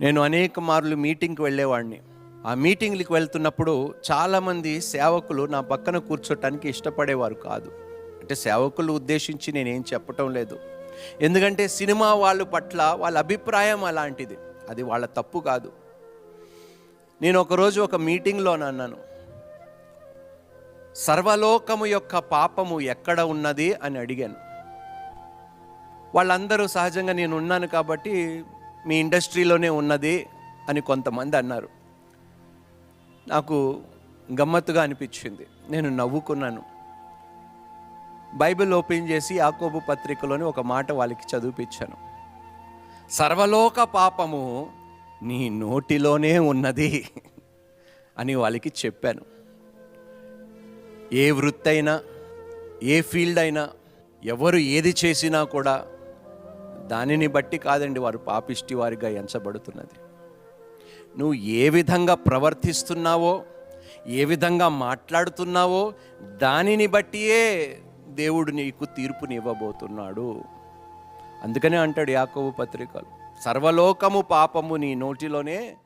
నేను అనేక మార్లు మీటింగ్కి వెళ్ళేవాడిని ఆ మీటింగ్లకు వెళ్తున్నప్పుడు చాలామంది సేవకులు నా పక్కన కూర్చోటానికి ఇష్టపడేవారు కాదు. అంటే సేవకులు ఉద్దేశించి నేనేం చెప్పటం లేదు. ఎందుకంటే సినిమా వాళ్ళ పట్ల వాళ్ళ అభిప్రాయం అలాంటిది. అది వాళ్ళ తప్పు కాదు. నేను ఒకరోజు ఒక మీటింగ్లో అన్నాను. సర్వలోకము యొక్క పాపము ఎక్కడ ఉన్నది అని అడిగాను. వాళ్ళందరూ సహజంగా నేను ఉన్నాను కాబట్టి మీ ఇండస్ట్రీలోనే ఉన్నది అని కొంతమంది అన్నారు. నాకు గమ్మత్తుగా అనిపించింది. నేను నవ్వుకున్నాను. బైబిల్ ఓపెన్ చేసి యాకోబు పత్రికలోని ఒక మాట వాళ్ళకి చదివిపించాను. సర్వలోక పాపము నీ నోటిలోనే ఉన్నది అని వాళ్ళకి చెప్పాను. ఏ వృత్తి అయినా ఏ ఫీల్డ్ అయినా ఎవరు ఏది చేసినా కూడా దానిని బట్టి కాదండి వారు పాపిష్టి వారిగా ఎంచబడుతున్నది. నువ్వు ఏ విధంగా ప్రవర్తిస్తున్నావో ఏ విధంగా మాట్లాడుతున్నావో దానిని బట్టియే దేవుడు నీకు తీర్పునివ్వబోతున్నాడు. అందుకనే అంటాడు యాకోబు పత్రికలు సర్వలోకము పాపము నీ నోటిలోనే